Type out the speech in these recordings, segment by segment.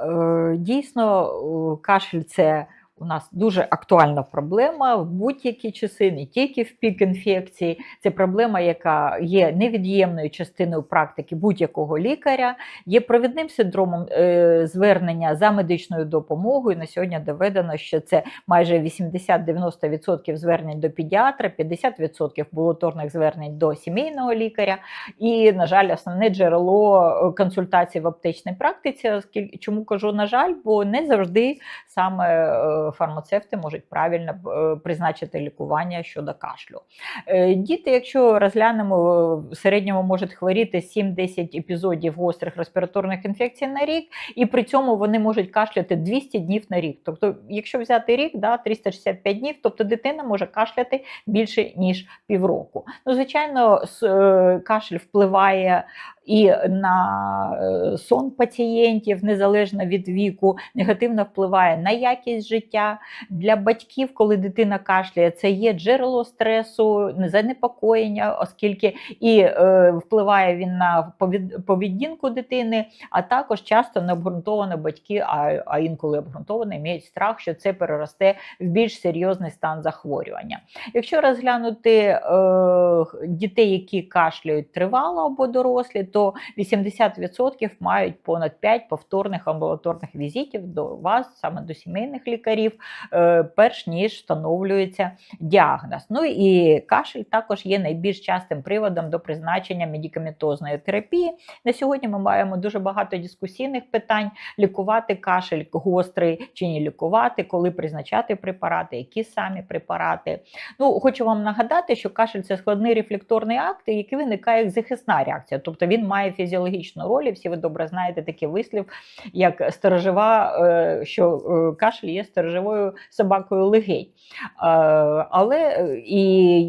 Е, Дійсно, е, кашель це у нас дуже актуальна проблема в будь-які часи, не тільки в пік інфекції. Це проблема, яка є невід'ємною частиною практики будь-якого лікаря, є провідним синдромом е, звернення за медичною допомогою. На сьогодні доведено, що це майже 80-90% звернень до педіатра, 50% амбулаторних звернень до сімейного лікаря. І, на жаль, основне джерело е, консультацій в аптечній практиці. Чому кажу, на жаль, бо не завжди саме е, фармацевти можуть правильно е, призначити лікування щодо кашлю. Е, Діти, якщо розглянемо, е, в середньому можуть хворіти 7-10 епізодів гострих респіраторних інфекцій на рік, і при цьому вони можуть кашляти 200 днів на рік. Тобто, якщо взяти рік, да, 365 днів, тобто дитина може кашляти більше ніж півроку. Ну, звичайно, кашель впливає і на е, сон пацієнтів незалежно від віку, негативно впливає на якість життя. Для батьків, коли дитина кашляє, це є джерело стресу, занепокоєння, оскільки і е, впливає він на поведінку дитини, а також часто необґрунтовано батьки, а, а інколи обґрунтовано, мають страх, що це переросте в більш серйозний стан захворювання. Якщо розглянути е, дітей, які кашляють тривало або дорослі, то 80% мають понад 5 повторних амбулаторних візитів до вас, саме до сімейних лікарів, е, перш ніж встановлюється діагноз. Ну і кашель також є найбільш частим приводом до призначення медикаментозної терапії. На сьогодні ми маємо дуже багато дискусійних питань: лікувати кашель гострий чи не лікувати, коли призначати препарати, які самі препарати. Ну, хочу вам нагадати, що кашель це складний рефлекторний акт, який виникає як захисна реакція. Тобто він має фізіологічну роль. і Всі ви добре знаєте такий вислів, як сторожова, е, що е, кашель є сторожовою собакою легень. Е, Але і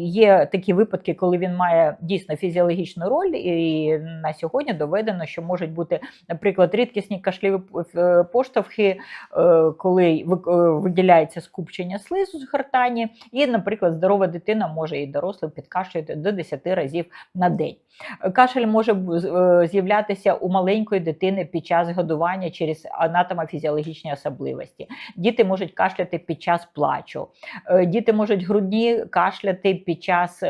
є такі випадки, коли він має дійсно фізіологічну роль, і на сьогодні доведено, що можуть бути, наприклад, рідкісні кашліві поштовхи, коли виділяється скупчення слизу з гортані, і, наприклад, здорова дитина може і дорослий підкашлювати до 10 разів на день. Кашель може з'являтися у маленької дитини під час годування через анатомофізіологічні особливості. Діти можуть кашляти під час плачу. Е, Діти можуть грудні кашляти під час.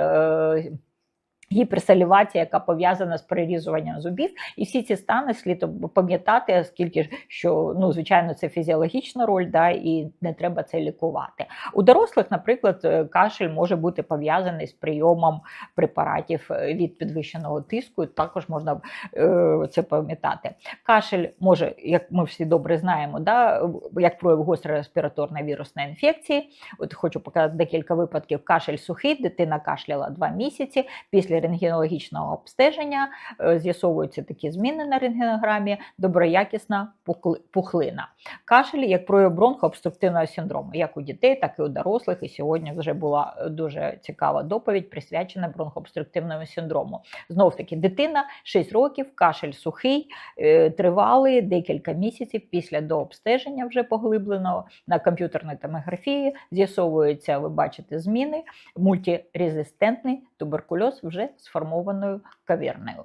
Гіперсалівація, яка пов'язана з перерізуванням зубів, і всі ці стани слід пам'ятати, оскільки що ну звичайно це фізіологічна роль, да, і не треба це лікувати. У дорослих, наприклад, е, кашель може бути пов'язаний з прийомом препаратів е, від підвищеного тиску. Також можна е, це пам'ятати. Кашель може, як ми всі добре знаємо, да, як прояв гострої респіраторної вірусної інфекції. От хочу показати декілька випадків. Кашель сухий, дитина кашляла два місяці. Після рентгенологічного обстеження е, з'ясовуються такі зміни на рентгенограмі, доброякісна пухлина. Кашель як прояв бронхообструктивного синдрому, як у дітей, так і у дорослих. І сьогодні вже була е, дуже цікава доповідь, присвячена бронхообструктивному синдрому. Знов таки, дитина 6 років, кашель сухий, е, тривалий декілька місяців після дообстеження вже поглибленого на комп'ютерній томографії. З'ясовуються, ви бачите, зміни, мультирезистентний туберкульоз вже сформованою кавірнею.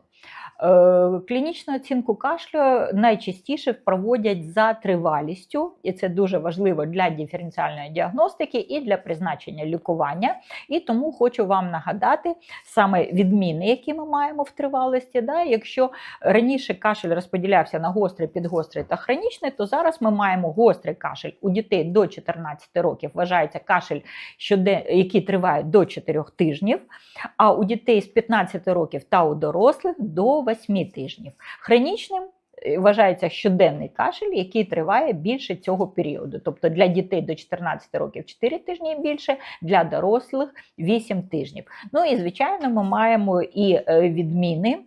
Е, Клінічну оцінку кашлю найчастіше проводять за тривалістю, і це дуже важливо для диференціальної діагностики і для призначення лікування. І тому хочу вам нагадати саме відміни, які ми маємо в тривалості. Да? Якщо раніше кашель розподілявся на гострий, підгострий та хронічний, то зараз ми маємо гострий кашель у дітей до 14 років. Вважається кашель, який триває до 4 тижнів, а у дітей з 15 років та у дорослих до 8 тижнів. Хронічним е, вважається щоденний кашель, який триває більше цього періоду. Тобто для дітей до 14 років 4 тижні і більше, для дорослих 8 тижнів. Ну і звичайно, ми маємо і е, відміни.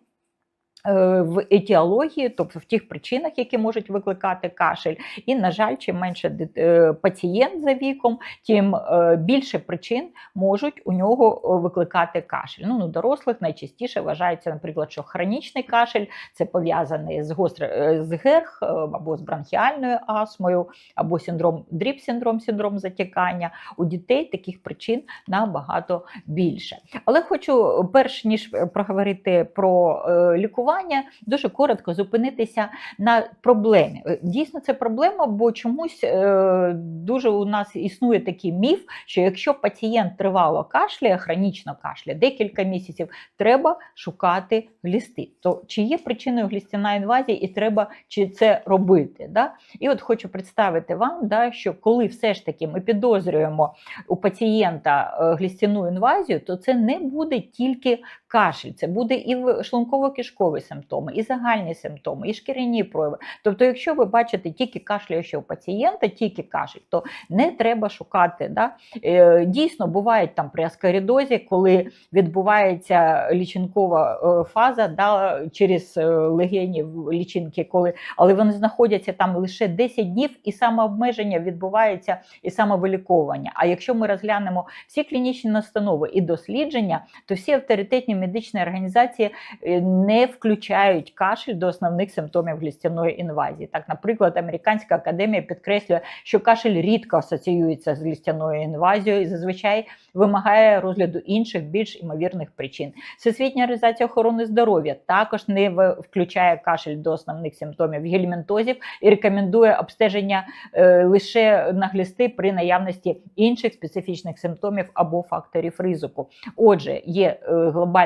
Е, В етіології, тобто в тих причинах, які можуть викликати кашель, і на жаль, чим менше е, пацієнт за віком, тим е, більше причин можуть у нього викликати кашель. Ну, у дорослих найчастіше вважається, наприклад, що хронічний кашель це пов'язаний з гостро е, з ГЕРХ або з бронхіальною астмою, або синдром дріп-синдром, синдром затікання. У дітей таких причин набагато більше. Але хочу, перш ніж проговорити про лікування. Лікування, дуже коротко зупинитися на проблемі. Е, Дійсно, це проблема, бо чомусь е, дуже у нас існує такий міф, що якщо пацієнт тривало кашляє, хронічно кашляє, декілька місяців, треба шукати глісти. То чи є причиною глістяна інвазія, і треба чи це робити? Да? І от хочу представити вам, да, що коли все ж таки ми підозрюємо у пацієнта е, глістяну інвазію, то це не буде тільки кашель, це буде і шлунково-кишкові симптоми, і загальні симптоми, і шкіряні прояви. Тобто, якщо ви бачите тільки кашляючого пацієнта, тільки кашель, то не треба шукати. Да? Е, Дійсно, бувають там при аскаридозі, коли відбувається лічинкова е, фаза да, через е, легені лічинки, коли, але вони знаходяться там лише 10 днів, і самообмеження відбувається і самовиліковування. А якщо ми розглянемо всі клінічні настанови і дослідження, то всі авторитетні медичні організації е, не включають кашель до основних симптомів глістяної інвазії. Так, наприклад, Американська академія підкреслює, що кашель рідко асоціюється з глістяною інвазією і зазвичай вимагає розгляду інших більш імовірних причин. Всесвітня організація охорони здоров'я також не включає кашель до основних симптомів гельмінтозів і рекомендує обстеження е, лише на глісти при наявності інших специфічних симптомів або факторів ризику. Отже, є е,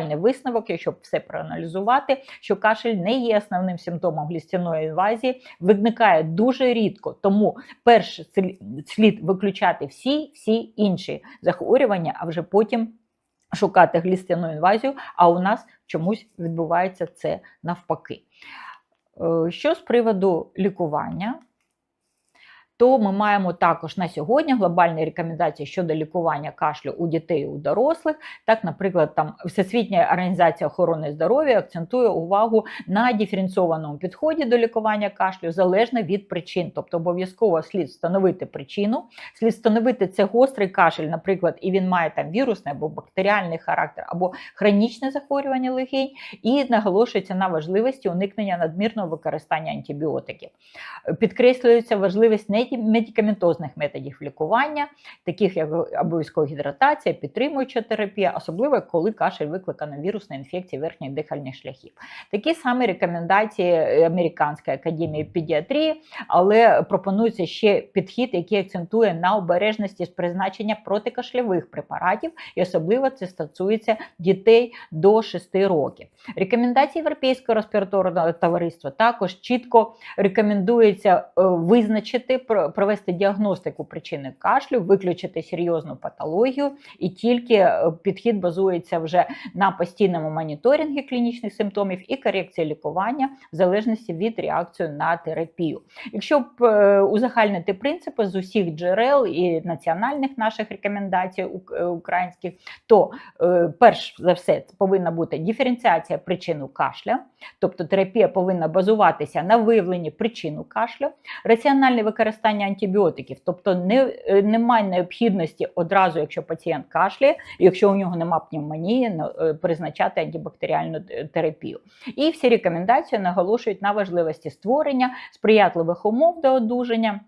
глобальний висновок, якщо все проаналізувати, що кашель не є основним симптомом глістяної інвазії, виникає дуже рідко. Тому перш слід- слід виключати всі всі інші захворювання, а вже потім шукати глістяну інвазію. А у нас чомусь відбувається це навпаки. Е, Що з приводу лікування? То ми маємо також на сьогодні глобальні рекомендації щодо лікування кашлю у дітей і у дорослих. Так, наприклад, там Всесвітня організація охорони здоров'я акцентує увагу на диференційованому підході до лікування кашлю залежно від причин. Тобто обов'язково слід встановити причину, слід встановити це гострий кашель, наприклад, і він має там вірусний або бактеріальний характер, або хронічне захворювання легень, і наголошується на важливості уникнення надмірного використання антибіотиків. Підкреслюється важливість не медикаментозних методів лікування, таких як обов'язкова гідратація, підтримуюча терапія, особливо коли кашель викликана вірусною інфекцією верхніх дихальних шляхів. Такі самі рекомендації Американської академії педіатрії, але пропонується ще підхід, який акцентує на обережності з призначення протикашлявих препаратів, і особливо це стосується дітей до 6 років. Рекомендації Європейського респіраторного товариства також чітко рекомендується е, визначити, провести діагностику причини кашлю, виключити серйозну патологію, і тільки е, підхід базується вже на постійному моніторингі клінічних симптомів і корекції лікування в залежності від реакції на терапію. Якщо б е, узагальнити принципи з усіх джерел і національних наших рекомендацій е, українських, то перш за все повинна бути диференціація причину кашля, тобто терапія повинна базуватися на виявленні причину кашлю, раціональне використання антибіотиків, тобто не, е, немає необхідності одразу, якщо пацієнт кашляє, якщо у нього немає пневмонії, е, призначати антибактеріальну е, терапію. І всі рекомендації наголошують на важливості створення сприятливих умов до одужання.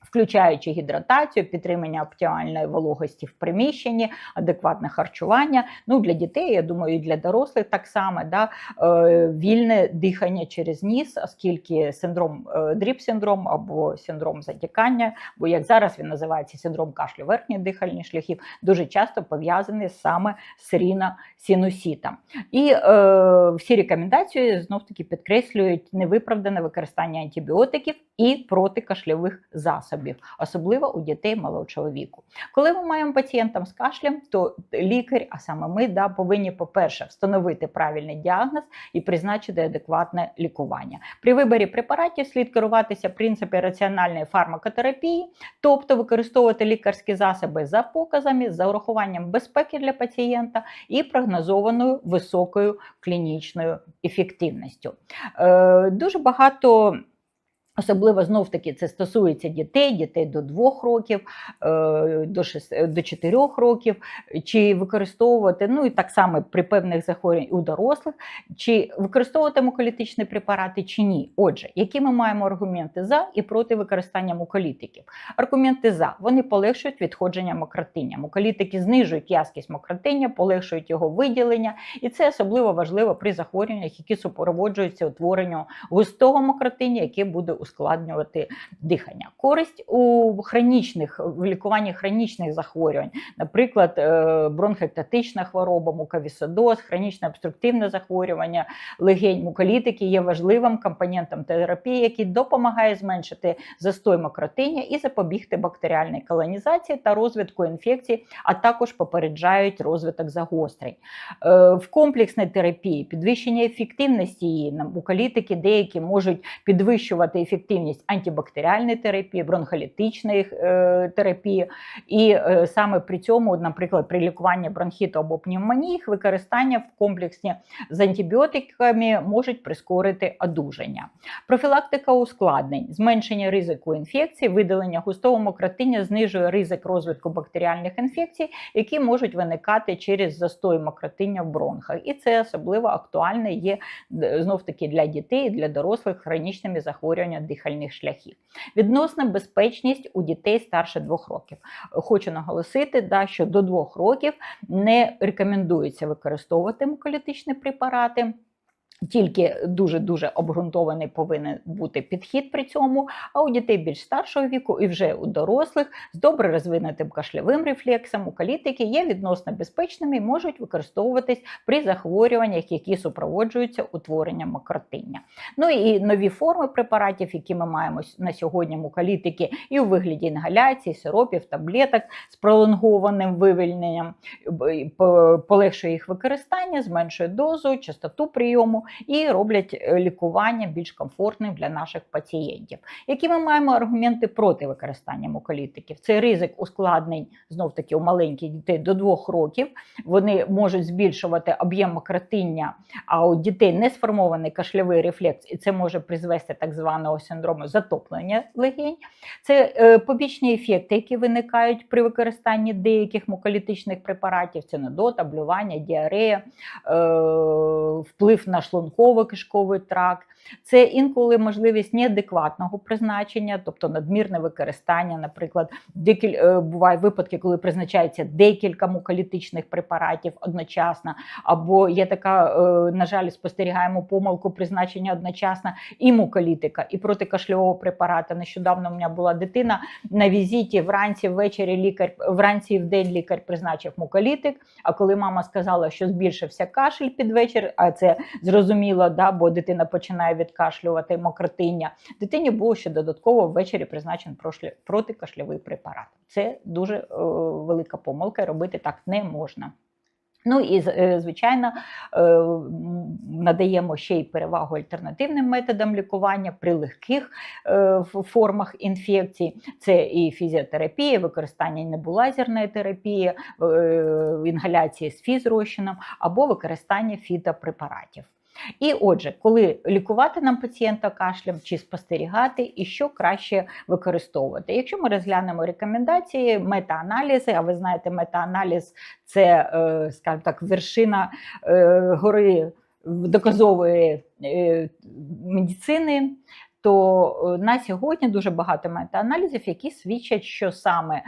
Включаючи гідратацію, підтримання оптимальної вологості в приміщенні, адекватне харчування. Ну для дітей, я думаю, і для дорослих так само да, е, вільне дихання через ніс, оскільки синдром е, дріп-синдром або синдром затікання, бо як зараз він називається синдром кашлю верхніх дихальних шляхів, дуже часто пов'язаний саме з ріносинусітом. І е, всі рекомендації знов таки підкреслюють невиправдане використання антибіотиків і протикашльових засобів, особливо у дітей малого віку. Коли ми маємо пацієнтам з кашлем, то лікар, а саме ми, да, повинні, по-перше, встановити правильний діагноз і призначити адекватне лікування. При виборі препаратів слід керуватися принципи раціональної фармакотерапії, тобто використовувати лікарські засоби за показами, за урахуванням безпеки для пацієнта і прогнозованою високою клінічною ефективністю. Е, дуже багато Особливо знов таки це стосується дітей, дітей до 2 років, е, до 6, до 4 років, чи використовувати, ну і так само при певних захворюваннях у дорослих, чи використовувати муколітичні препарати чи ні. Отже, які ми маємо аргументи за і проти використання муколітиків? Аргументи за вони полегшують відходження мокротиння. Муколітики знижують яскість мокротиння, полегшують його виділення, і це особливо важливо при захворюваннях, які супроводжуються утворенням густого мокротиння, яке буде ускладнювати дихання. Користь у хронічних в лікуванні хронічних захворювань, наприклад, е, бронхектатична хвороба, муковісодоз, хронічне обструктивне захворювання легень, муколітики є важливим компонентом терапії, який допомагає зменшити застой мокротиння і запобігти бактеріальній колонізації та розвитку інфекцій, а також попереджають розвиток загострень. Е, В комплексній терапії підвищення ефективності її муколітики деякі можуть підвищувати ефективність антибактеріальної терапії, бронхолітичної е, терапії, і е, саме при цьому, наприклад, при лікуванні бронхіту або пневмонії, їх використання в комплексі з антибіотиками можуть прискорити одужання. Профілактика ускладнень, зменшення ризику інфекцій, видалення густого мокротиння знижує ризик розвитку бактеріальних інфекцій, які можуть виникати через застой мокротиння в бронхах. І це особливо актуальне є знов таки для дітей і для дорослих хронічними захворюваннями дихальних шляхів. Відносна безпечність у дітей старше 2 років. Хочу наголосити, да, що до 2 років не рекомендується використовувати муколітичні препарати. Тільки дуже-дуже обґрунтований повинен бути підхід при цьому, а у дітей більш старшого віку і вже у дорослих з добре розвинутим кашлявим рефлексом уколітики є відносно безпечними і можуть використовуватись при захворюваннях, які супроводжуються утворенням мокротиння. Ну і нові форми препаратів, які ми маємо на сьогодні, муколітики, і у вигляді інгаляцій, сиропів, таблеток з пролонгованим вивільненням, полегшує їх використання, зменшує дозу, частоту прийому і роблять е, лікування більш комфортним для наших пацієнтів. Які ми маємо аргументи проти використання муколітиків? Це ризик ускладнень знов таки у маленьких дітей до 2 років. Вони можуть збільшувати об'єм мокротиння, а у дітей не сформований кашлявий рефлекс, і це може призвести так званого синдрому затоплення легень. Це е, побічні ефекти, які виникають при використанні деяких муколітичних препаратів: це нудота, блювання, діарея, е, вплив на шлунково-кишковий тракт. Це інколи можливість неадекватного призначення, тобто надмірне використання. Наприклад, декіль, е, бувають випадки, коли призначається декілька муколітичних препаратів одночасно, або є така, е, на жаль, спостерігаємо помилку призначення одночасно і муколітика, і протикашльового препарата. Нещодавно у мене була дитина на візиті вранці, ввечері лікар, вранці і в день лікар призначив муколітик. А коли мама сказала, що збільшився кашель під вечір, а це зрозуміло, да, бо дитина починає відкашлювати мокротиння. Дитині було ще додатково ввечері призначений протикашлявий препарат. Це дуже е, велика помилка, робити так не можна. Ну і е, звичайно е, надаємо ще й перевагу альтернативним методам лікування при легких е, формах інфекцій. Це і фізіотерапія, використання небулазерної терапії, інгаляції з фізрозчином або використання фітопрепаратів. І отже, коли лікувати нам пацієнта кашлем чи спостерігати, і що краще використовувати. Якщо ми розглянемо рекомендації, метааналізи, а ви знаєте, метааналіз це, е, скажімо так, вершина е, гори доказової е, медицини. То на сьогодні дуже багато метааналізів, які свідчать, що саме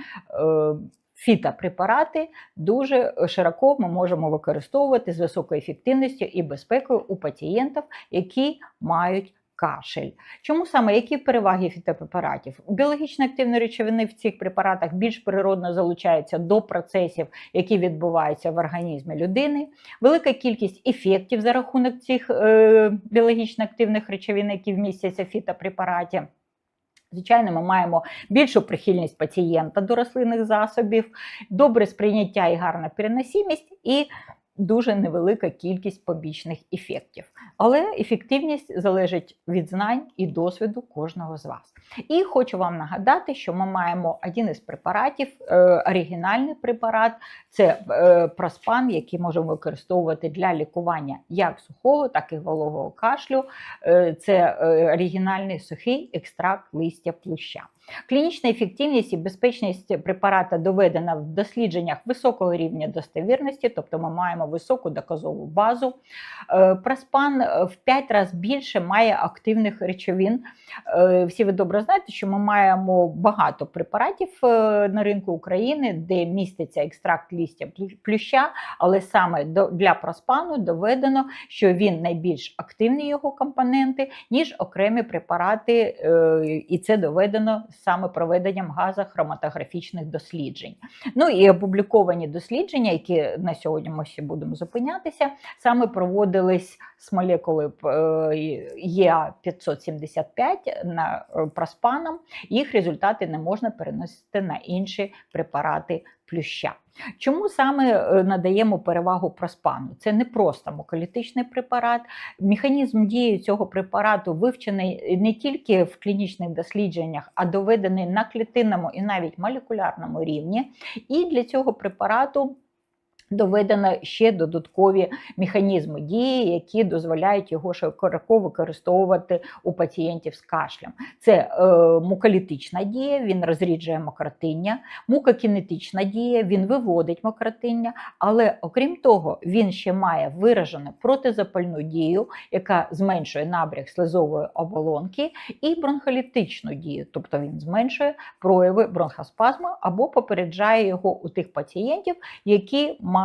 Фітопрепарати дуже широко ми можемо використовувати з високою ефективністю і безпекою у пацієнтів, які мають кашель. Чому саме які переваги фітопрепаратів? Біологічно активні речовини в цих препаратах більш природно залучаються до процесів, які відбуваються в організмі людини. Велика кількість ефектів за рахунок цих е, біологічно активних речовин, які вмістяться в фітопрепараті. Звичайно, ми маємо більшу прихильність пацієнта до рослинних засобів, добре сприйняття і гарна переносимість, і дуже невелика кількість побічних ефектів. Але ефективність залежить від знань і досвіду кожного з вас. І хочу вам нагадати, що ми маємо один із препаратів, е, оригінальний препарат це е, проспан, який можемо використовувати для лікування як сухого, так і вологого кашлю. Е, Це оригінальний сухий екстракт листя плюща. Клінічна ефективність і безпечність препарата доведена в дослідженнях високого рівня достовірності, тобто ми маємо високу доказову базу. Е, Проспан е, в 5 разів більше має активних речовин. Е, Всі ви добре знаєте, що ми маємо багато препаратів на ринку України, де міститься екстракт листя плю- плюща, але саме для проспану доведено, що він найбільш активні його компоненти, ніж окремі препарати, і це доведено саме проведенням газохроматографічних досліджень. Ну і опубліковані дослідження, які на сьогодні ми ще будемо зупинятися, саме проводились з молекули Е575 на е, проспаном. Їх результати не можна переносити на інші препарати плюща. Чому саме е, надаємо перевагу проспану? Це не просто муколітичний препарат. Механізм дії цього препарату вивчений не тільки в клінічних дослідженнях, а доведений на клітинному і навіть молекулярному рівні. І для цього препарату доведено ще додаткові механізми дії, які дозволяють його широко використовувати у пацієнтів з кашлем. Це е, муколітична дія, він розріджує мокротиння, мукокінетична дія, він виводить мокротиння, але окрім того, він ще має виражену протизапальну дію, яка зменшує набряг слизової оболонки, і бронхолітичну дію, тобто він зменшує прояви бронхоспазму або попереджає його у тих пацієнтів, які мають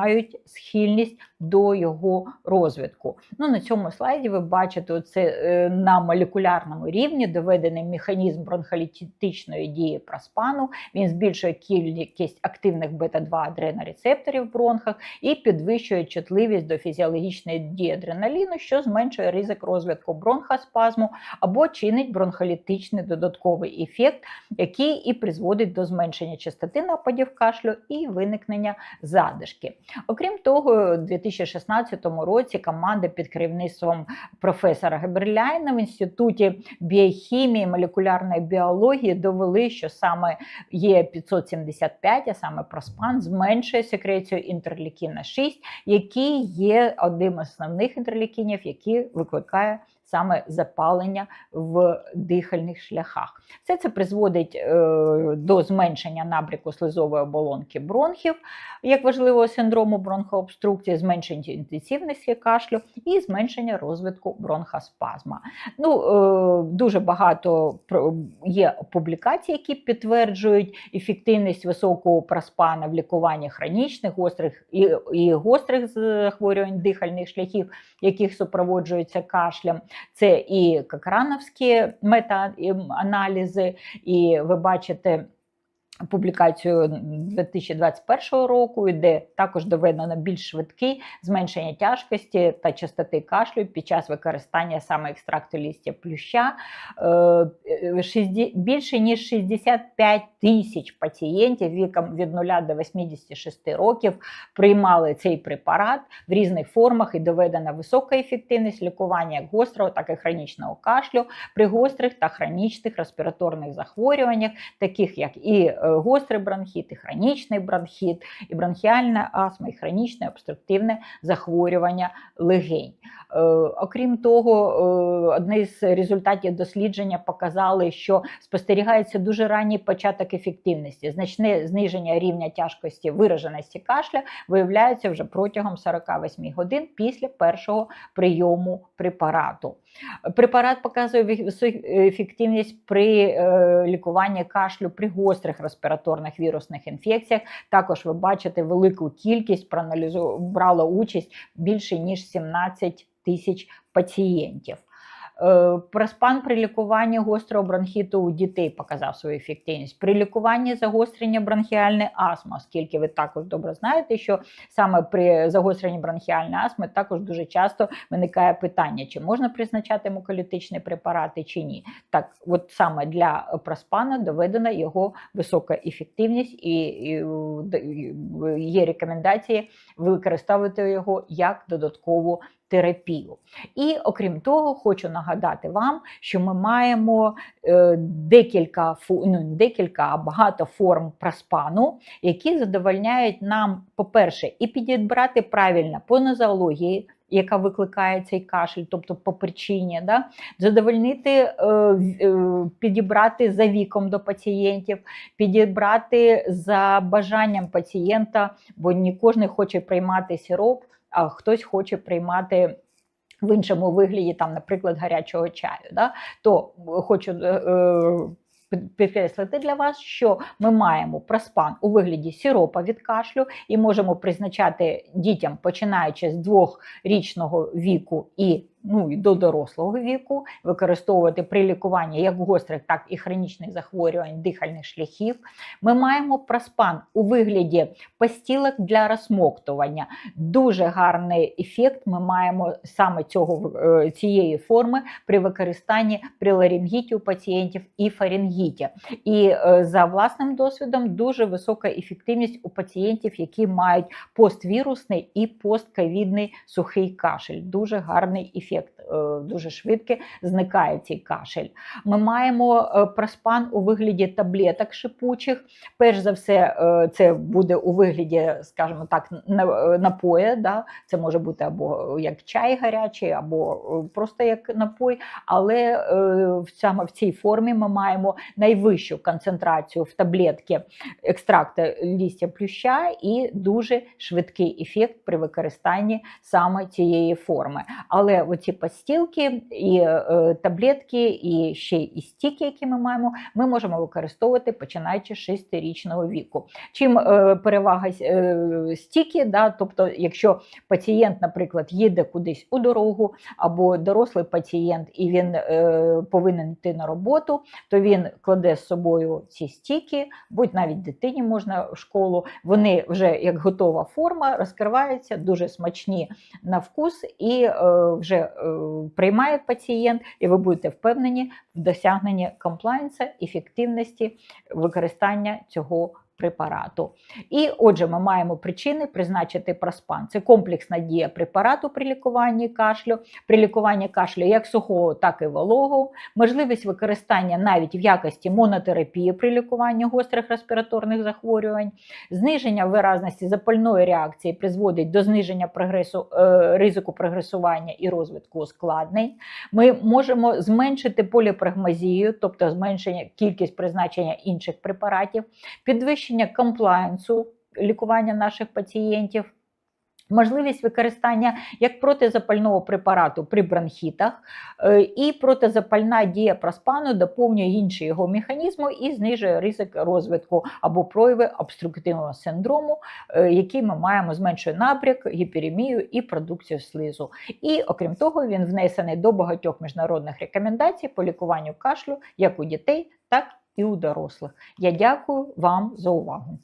схильність до його розвитку. Ну, на цьому слайді ви бачите це е, на молекулярному рівні доведений механізм бронхолітичної дії проспану. Він збільшує кількість активних бета-2 адренорецепторів в бронхах і підвищує чутливість до фізіологічної дії адреналіну, що зменшує ризик розвитку бронхоспазму або чинить бронхолітичний додатковий ефект, який і призводить до зменшення частоти нападів кашлю і виникнення задишки. Окрім того, у 2016 році команда під керівництвом професора Геберляйна в інституті біохімії молекулярної біології довели, що саме є 575, а саме проспан, зменшує секрецію інтерлікіна 6, який є одним з основних інтерлікінів, який викликає саме запалення в дихальних шляхах. Все це призводить е, до зменшення набряку слизової оболонки бронхів, як важливого синдрому бронхообструкції, зменшення інтенсивності кашлю і зменшення розвитку бронхоспазма. Ну, е, дуже багато є публікацій, які підтверджують ефективність високого проспана в лікуванні хронічних гострих і, і гострих захворювань дихальних шляхів, яких супроводжуються кашлем. Це і какрановські мета-аналізи, і ви бачите. Публікацію 2021 року, де також доведено більш швидкий зменшення тяжкості та частоти кашлю під час використання саме екстракту листя плюща. Е, е, Більше ніж 65 тисяч пацієнтів віком від 0 до 86 років приймали цей препарат в різних формах і доведена висока ефективність лікування гострого, так і хронічного кашлю при гострих та хронічних респіраторних захворюваннях, таких як і е, гострий бронхіт, і хронічний бронхіт, і бронхіальна астма, і хронічне обструктивне захворювання легень. Е, Окрім того, е, одне з результатів дослідження показали, що спостерігається дуже ранній початок ефективності. Значне зниження рівня тяжкості вираженості кашля виявляється вже протягом 48 годин після першого прийому препарату. Препарат показує ефективність при е, лікуванні кашлю при гострих респіраторних вірусних інфекціях. Також ви бачите велику кількість проаналізу брала участь більше ніж 17 тисяч пацієнтів. Е, Проспан при лікуванні гострого бронхіту у дітей показав свою ефективність. При лікуванні загострення бронхіальної астми, оскільки ви також добре знаєте, що саме при загостренні бронхіальної астми також дуже часто виникає питання, чи можна призначати муколітичні препарати чи ні. Так, от саме для проспана доведена його висока ефективність, і, є рекомендації використовувати його як додаткову терапію. І окрім того, хочу нагадати вам, що ми маємо е, декілька ну, декілька, багато форм проспану, які задовольняють нам, по-перше, і підібрати правильно по нозології, яка викликає цей кашель, тобто по причині, да? задовольнити, е, е, підібрати за віком до пацієнтів, підібрати за бажанням пацієнта, бо не кожен хоче приймати сироп, а хтось хоче приймати. В іншому вигляді, там, наприклад, гарячого чаю, да? то е, хочу е, е, підкреслити для вас, що ми маємо проспан у вигляді сіропа від кашлю і можемо призначати дітям, починаючи з двохрічного віку і ну, і до дорослого віку, використовувати при лікуванні як гострих, так і хронічних захворювань дихальних шляхів. Ми маємо проспан у вигляді постілок для розсмоктування. Дуже гарний ефект ми маємо саме цього, е, цієї форми при використанні при ларингіті у пацієнтів і фарингіті. І е, за власним досвідом дуже висока ефективність у пацієнтів, які мають поствірусний і постковідний сухий кашель. Дуже гарний ефект, е, дуже швидко зникає цей кашель. Ми маємо е, проспан у вигляді таблеток шипучих. Перш за все, е, це буде у вигляді, скажімо так, на- напоя. Да? Це може бути або як чай гарячий, або просто як напой. Але саме в цій формі ми маємо найвищу концентрацію в таблетки екстракту лістя плюща і дуже швидкий ефект при використанні саме цієї форми. Але оці постілки і е, таблетки, і ще і стіки, які ми маємо, ми можемо використовувати починаючи з 6-річного віку. Чим е, перевага е, стіки, да, тобто, якщо пацієнт, наприклад, їде кудись у дорогу, або дорослий пацієнт, і він е, повинен йти на роботу, то він кладе з собою ці стіки, будь навіть дитині можна в школу. Вони вже як готова форма, розкриваються, дуже смачні на вкус, і е, вже е, приймає пацієнт, і ви будете впевнені в досягненні комплайнса, ефективності використання цього препарату. І отже, ми маємо причини призначити проспан. Це комплексна дія препарату при лікуванні кашлю, при лікуванні кашлю як сухого, так і вологого, можливість використання навіть в якості монотерапії при лікуванні гострих респіраторних захворювань, зниження виразності запальної реакції призводить до зниження прогресу, е, ризику прогресування і розвитку ускладнень. Ми можемо зменшити поліпрагмазію, тобто зменшення кількість призначення інших препаратів, підвищення комплаєнсу лікування наших пацієнтів. Можливість використання як протизапального препарату при бронхітах, е, і протизапальна дія проспану доповнює інші його механізми і знижує ризик розвитку або прояви обструктивного синдрому, е, який ми маємо зменшує набряк, гіперемію і продукцію слизу. І окрім того, він внесений до багатьох міжнародних рекомендацій по лікуванню кашлю як у дітей, так і у дорослих. Я дякую вам за увагу.